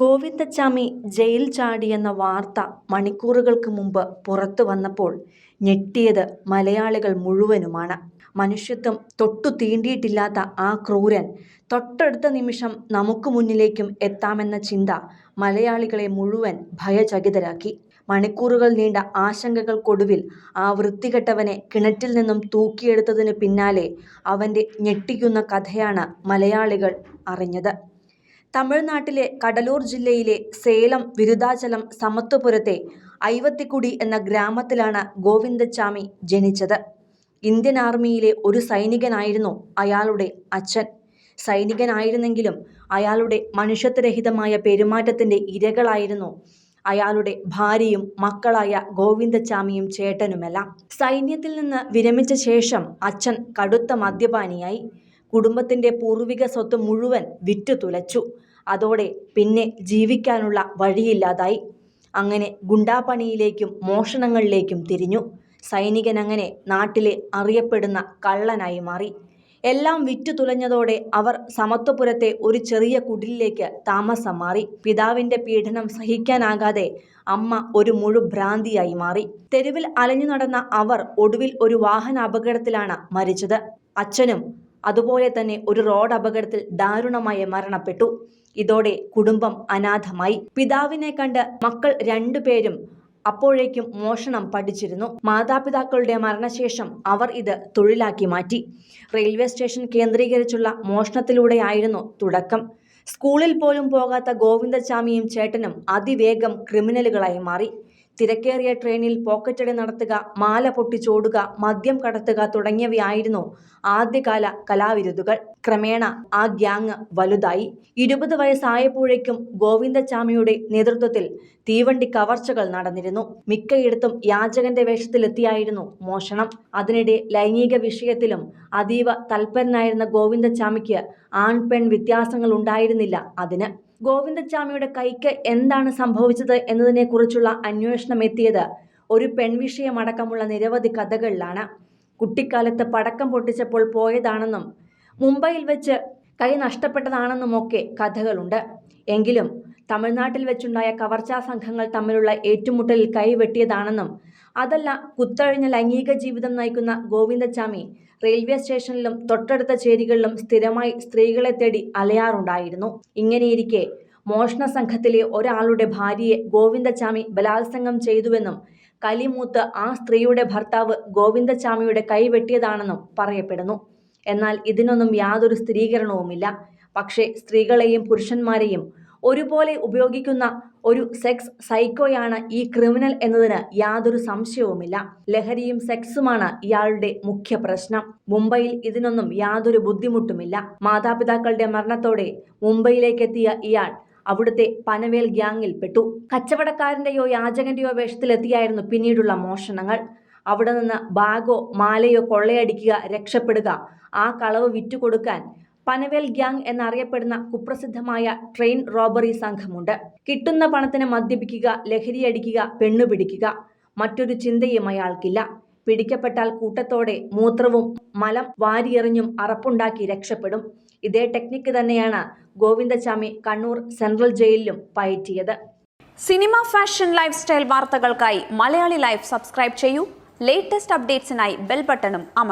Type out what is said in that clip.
Govindachami jail ചാടിയെന്ന വാർത്ത മണിക്കൂറുകൾക്ക് മുമ്പ് പുറത്തു വന്നപ്പോൾ ഞെട്ടിയത് മലയാളികൾ മുഴുവനുമാണ്. മനുഷ്യത്വം തൊട്ടു തീണ്ടിയിട്ടില്ലാത്ത ആ ക്രൂരൻ തൊട്ടടുത്ത നിമിഷം നമുക്ക് മുന്നിലേക്കും എത്താമെന്ന ചിന്ത മലയാളികളെ മുഴുവൻ ഭയചകിതരാക്കി. മണിക്കൂറുകൾ നീണ്ട ആശങ്കകൾക്കൊടുവിൽ ആ വൃത്തികെട്ടവനെ കിണറ്റിൽ നിന്നും തൂക്കിയെടുത്തതിന് പിന്നാലെ അവന്റെ ഞെട്ടിക്കുന്ന കഥയാണ് മലയാളികൾ അറിഞ്ഞത്. തമിഴ്നാട്ടിലെ കടലൂർ ജില്ലയിലെ സേലം വിരുദാചലം സമത്വപുരത്തെ ഐവത്തിക്കുടി എന്ന ഗ്രാമത്തിലാണ് ഗോവിന്ദച്ചാമി ജനിച്ചത്. ഇന്ത്യൻ ആർമിയിലെ ഒരു സൈനികനായിരുന്നു അയാളുടെ അച്ഛൻ. സൈനികനായിരുന്നെങ്കിലും അയാളുടെ മനുഷ്യത്വരഹിതമായ പെരുമാറ്റത്തിന്റെ ഇരകളായിരുന്നു അയാളുടെ ഭാര്യയും മക്കളായ ഗോവിന്ദച്ചാമിയും ചേട്ടനുമെല്ലാം. സൈന്യത്തിൽ നിന്ന് വിരമിച്ച ശേഷം അച്ഛൻ കടുത്ത മദ്യപാനിയായി. കുടുംബത്തിന്റെ പൂർവിക സ്വത്ത് മുഴുവൻ വിറ്റു തുലച്ചു. അതോടെ പിന്നെ ജീവിക്കാനുള്ള വഴിയില്ലാതായി. അങ്ങനെ ഗുണ്ടാപ്പണിയിലേക്കും മോഷണങ്ങളിലേക്കും തിരിഞ്ഞു. സൈനികൻ അങ്ങനെ നാട്ടിലെ അറിയപ്പെടുന്ന കള്ളനായി മാറി. എല്ലാം വിറ്റു തുലഞ്ഞതോടെ അവർ സമത്വപുരത്തെ ഒരു ചെറിയ കുടിലിലേക്ക് താമസം മാറി. പിതാവിന്റെ പീഡനം സഹിക്കാനാകാതെ അമ്മ ഒരു മുഴുഭ്രാന്തിയായി മാറി. തെരുവിൽ അലഞ്ഞു നടന്ന അവർ ഒടുവിൽ ഒരു വാഹന അപകടത്തിലാണ് മരിച്ചത്. അച്ഛനും അതുപോലെ തന്നെ ഒരു റോഡ് അപകടത്തിൽ ദാരുണമായി മരണപ്പെട്ടു. ഇതോടെ കുടുംബം അനാഥമായി. പിതാവിനെ കണ്ട് മക്കൾ രണ്ടുപേരും അപ്പോഴേക്കും മോഷണം പഠിച്ചിരുന്നു. മാതാപിതാക്കളുടെ മരണശേഷം അവർ ഇത് തൊഴിലാക്കി മാറ്റി. റെയിൽവേ സ്റ്റേഷൻ കേന്ദ്രീകരിച്ചുള്ള മോഷണത്തിലൂടെയായിരുന്നു തുടക്കം. സ്കൂളിൽ പോലും പോകാത്ത ഗോവിന്ദചാമിയും ചേട്ടനും അതിവേഗം ക്രിമിനലുകളായി മാറി. തിരക്കേറിയ ട്രെയിനിൽ പോക്കറ്റടി നടത്തുക മാല പൊട്ടിച്ചോടുക മദ്യം കടത്തുക തുടങ്ങിയവയായിരുന്നു ആദ്യകാല കലാവിരുതുകൾ ക്രമേണ ആ ഗ്യാങ് വലുതായി. ഇരുപത് വയസ്സായപ്പോഴേക്കും ഗോവിന്ദച്ചാമിയുടെ നേതൃത്വത്തിൽ തീവണ്ടി കവർച്ചകൾ നടന്നിരുന്നു. മിക്കയിടത്തും യാചകന്റെ വേഷത്തിലെത്തിയായിരുന്നു മോഷണം. അതിനിടെ ലൈംഗിക വിഷയത്തിലും അതീവ തൽപരനായിരുന്ന ഗോവിന്ദചാമിക്ക് ആൺ പെൺ വ്യത്യാസങ്ങൾ ഉണ്ടായിരുന്നില്ല അതിന്. ഗോവിന്ദച്ചാമിയുടെ കൈക്ക് എന്താണ് സംഭവിച്ചത് എന്നതിനെക്കുറിച്ചുള്ള അന്വേഷണം എത്തിയത് ഒരു പെൺവിഷയമടക്കമുള്ള നിരവധി കഥകളിലാണ്. കുട്ടിക്കാലത്ത് പടക്കം പൊട്ടിച്ചപ്പോൾ പോയതാണെന്നും മുംബൈയിൽ വെച്ച് കൈ നഷ്ടപ്പെട്ടതാണെന്നുമൊക്കെ കഥകളുണ്ട്. എങ്കിലും തമിഴ്നാട്ടിൽ വെച്ചുണ്ടായ കവർച്ചാ സംഘങ്ങൾ തമ്മിലുള്ള ഏറ്റുമുട്ടലിൽ കൈവെട്ടിയതാണെന്നും അതല്ല കുത്തഴിഞ്ഞ ലൈംഗിക ജീവിതം നയിക്കുന്ന ഗോവിന്ദച്ചാമി റെയിൽവേ സ്റ്റേഷനിലും തൊട്ടടുത്ത ചേരികളിലും സ്ഥിരമായി സ്ത്രീകളെ തേടി അലയാറുണ്ടായിരുന്നു. ഇങ്ങനെയിരിക്കെ മോഷണ സംഘത്തിലെ ഒരാളുടെ ഭാര്യയെ ഗോവിന്ദച്ചാമി ബലാത്സംഗം ചെയ്തുവെന്നും കലിമൂത്ത് ആ സ്ത്രീയുടെ ഭർത്താവ് ഗോവിന്ദച്ചാമിയുടെ കൈവെട്ടിയതാണെന്നും പറയപ്പെടുന്നു. എന്നാൽ ഇതിനൊന്നും യാതൊരു സ്ഥിരീകരണവുമില്ല. പക്ഷേ സ്ത്രീകളെയും പുരുഷന്മാരെയും ഒരുപോലെ ഉപയോഗിക്കുന്ന ഒരു സെക്സ് സൈക്കോയാണ് ഈ ക്രിമിനൽ എന്നതിന് യാതൊരു സംശയവുമില്ല. ലഹരിയും സെക്സുമാണ് ഇയാളുടെ മുഖ്യ പ്രശ്നം. മുംബൈയിൽ ഇതിനൊന്നും യാതൊരു ബുദ്ധിമുട്ടുമില്ല. മാതാപിതാക്കളുടെ മരണത്തോടെ മുംബൈയിലേക്കെത്തിയ ഇയാൾ അവിടുത്തെ പനവേൽ ഗ്യാങ്ങിൽ പെട്ടു. കച്ചവടക്കാരന്റെയോ യാചകന്റെയോ വേഷത്തിലെത്തിയായിരുന്നു പിന്നീടുള്ള മോഷണങ്ങൾ. അവിടെ നിന്ന് ബാഗോ മാലയോ കൊള്ളയടിക്കുക രക്ഷപ്പെടുക ആ കളവ് വിറ്റുകൊടുക്കാൻ പനവേൽ ഗ്യാങ് എന്നറിയപ്പെടുന്ന കുപ്രസിദ്ധമായ ട്രെയിൻ റോബറി സംഘമുണ്ട്. കിട്ടുന്ന പണത്തിന് മദ്യപിക്കുക ലഹരിയടിക്കുക പെണ്ണുപിടിക്കുക മറ്റൊരു ചിന്തയും അയാൾക്കില്ല. പിടിക്കപ്പെട്ടാൽ കൂട്ടത്തോടെ മൂത്രവും മലം വാരിയെറിഞ്ഞും അറപ്പുണ്ടാക്കി രക്ഷപ്പെടും. ഇതേ ടെക്നിക്ക് തന്നെയാണ് ഗോവിന്ദചാമി കണ്ണൂർ സെൻട്രൽ ജയിലിലും പയറ്റിയത്. സിനിമ ഫാഷൻ ലൈഫ് സ്റ്റൈൽ വാർത്തകൾക്കായി മലയാളി ലൈഫ് സബ്സ്ക്രൈബ് ചെയ്യൂ. ലേറ്റസ്റ്റ് അപ്ഡേറ്റ്സിനായി ബെൽ ബട്ടണും അമർ